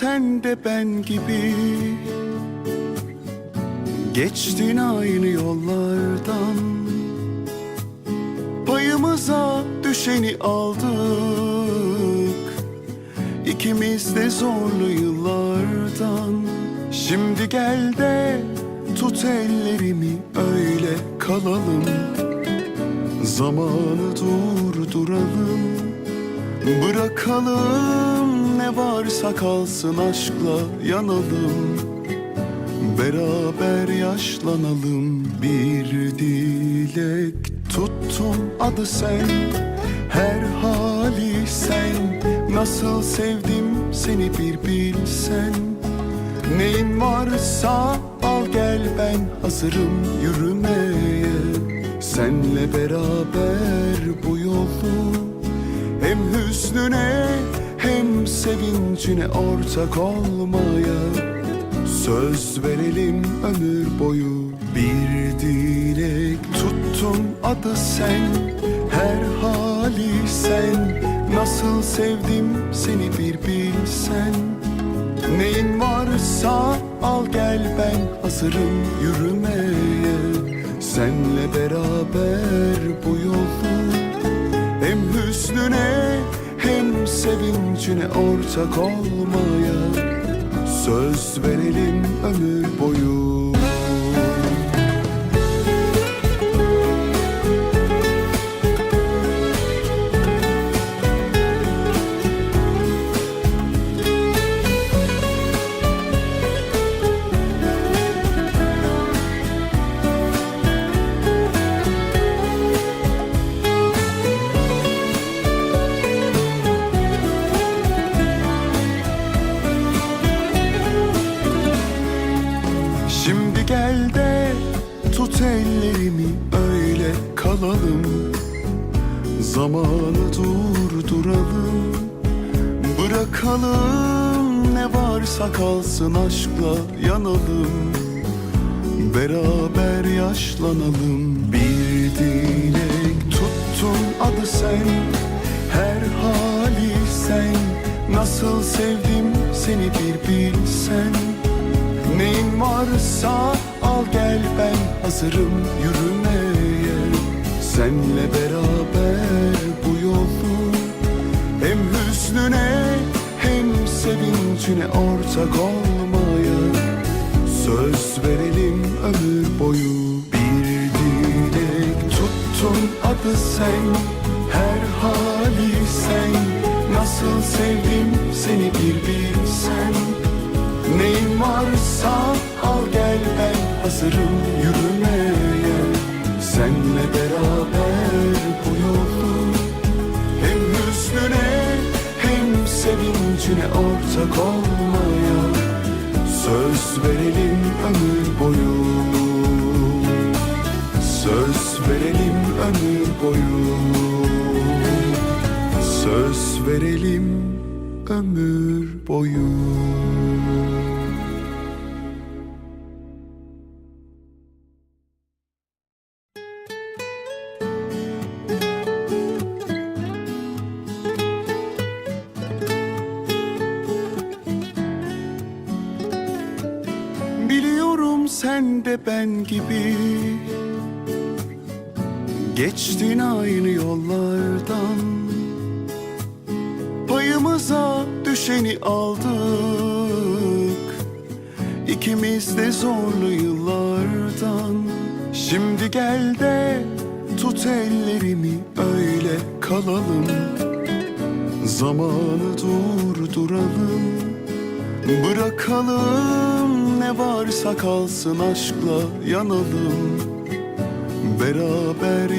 sen de ben gibi. Geçtin aynı yollardan. Payımıza düşeni aldık. İkimiz de zorlu yıllardan. Şimdi gel de tut ellerimi öyle kalalım. Zamanı durduralım Bırakalım ne varsa kalsın aşkla yanalım. Beraber yaşlanalım bir dilek tuttum adı sen. Her hali sen Nasıl sevdim seni bir bilsen. Neyin varsa al gel ben hazırım yürümeye. Senle beraber bu yolu Hem hüznüne hem sevincine ortak olmaya Söz verelim ömür boyu. Bir dilek tuttun adı sen Her hali sen. Nasıl sevdim seni bir bilsen. Neyin varsa al gel ben hazırım yürümeye. Senle beraber sevincine ortak olmaya Söz verelim ömür boyu tut ellerimi öyle kalalım. Zamanı durduralım. Bırakalım ne varsa kalsın aşkla yanalım. Beraber yaşlanalım. Bir dilek tuttun adı sen. Her hali sen. Nasıl sevdim seni bir bilsen. Neyin varsa gel ben hazırım yürümeye. Senle beraber bu yolu Hem hüznüne hem sevincine ortak olmaya. Söz verelim ömür boyu Bir dilek. Tuttun adı sen Her hali sen. Nasıl sevdim seni bir bilsen. Neyin varsa al gel ben hazırım yürümeye. Senle beraber bu yolu Hem hüznüne hem sevincine ortak olmaya Söz verelim ömür boyu. Söz verelim ömür boyu. Söz verelim ömür boyu sen de ben gibi. Geçtin aynı yollardan. Payımıza düşeni aldık. İkimiz de zorlu yıllardan. Şimdi gel de tut ellerimi öyle kalalım. Zamanı durduralım Bırakalım ne varsa kalsın aşkla yanalım. Beraber ya